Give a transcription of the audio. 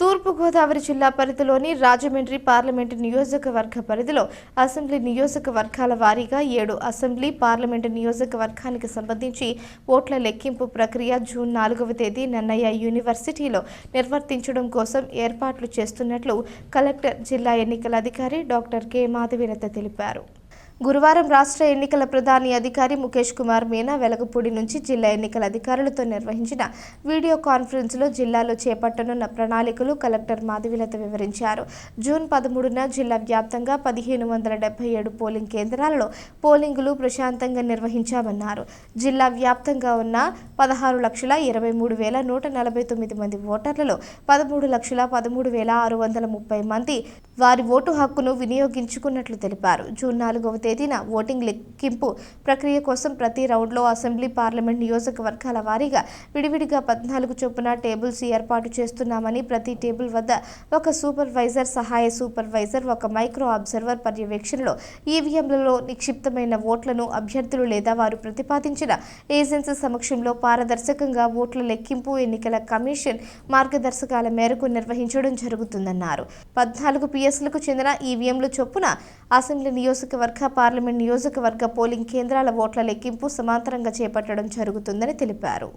తూర్పుగోదావరి జిల్లా పరిధిలోని రాజమండ్రి పార్లమెంటు నియోజకవర్గ పరిధిలో అసెంబ్లీ నియోజకవర్గాల వారీగా ఏడు అసెంబ్లీ పార్లమెంటు నియోజకవర్గానికి సంబంధించి ఓట్ల లెక్కింపు ప్రక్రియ జూన్ నాలుగవ తేదీ నన్నయ్య యూనివర్సిటీలో నిర్వర్తించడం కోసం ఏర్పాట్లు చేస్తున్నట్లు కలెక్టర్ జిల్లా ఎన్నికల అధికారి డాక్టర్ కె మాధవీలత తెలిపారు. గురువారం రాష్ట్ర ఎన్నికల ప్రధాని అధికారి ముఖేష్ కుమార్ మీనా వెలగపూడి నుంచి జిల్లా ఎన్నికల అధికారులతో నిర్వహించిన వీడియో కాన్ఫరెన్స్లో జిల్లాలో చేపట్టనున్న ప్రణాళికలు కలెక్టర్ మాధవిలత వివరించారు. జూన్ పదమూడున జిల్లా వ్యాప్తంగా పదిహేను వందల డెబ్బై ఏడు పోలింగ్ కేంద్రాలలో పోలింగులు ప్రశాంతంగా నిర్వహించామన్నారు. జిల్లా వ్యాప్తంగా ఉన్న పదహారు లక్షల ఇరవై మూడు వేల నూట నలభై తొమ్మిది మంది ఓటర్లలో పదమూడు లక్షల పదమూడు వేల ఆరు వందల ముప్పై మంది వారి ఓటు హక్కును వినియోగించుకున్నట్లు తెలిపారు. జూన్ నాలుగవ తేదీన ఓటింగ్ లెక్కింపు ప్రక్రియ కోసం ప్రతి రౌండ్లో అసెంబ్లీ పార్లమెంట్ నియోజకవర్గాల వారీగా విడివిడిగా పద్నాలుగు చొప్పున టేబుల్స్ ఏర్పాటు చేస్తున్నామని ప్రతి టేబుల్ వద్ద ఒక సూపర్వైజర్ సహాయ సూపర్వైజర్ ఒక మైక్రో అబ్జర్వర్ పర్యవేక్షణలో ఈవీఎంలలో నిక్షిప్తమైన ఓట్లను అభ్యర్థులు లేదా వారు ప్రతిపాదించిన ఏజెన్సీ సమక్షంలో పారదర్శకంగా ఓట్ల లెక్కింపు ఎన్నికల కమిషన్ మార్గదర్శకాల మేరకు నిర్వహించడం జరుగుతుందన్నారు. పద్నాలుగు పిఎస్లకు చెందిన ఈవీఎంలు చొప్పున అసెంబ్లీ నియోజకవర్గ పార్లమెంట్ నియోజకవర్గ పోలింగ్ కేంద్రాల ఓట్ల లెక్కింపు సమాంతరంగా చేపట్టడం జరుగుతుందని తెలిపారు.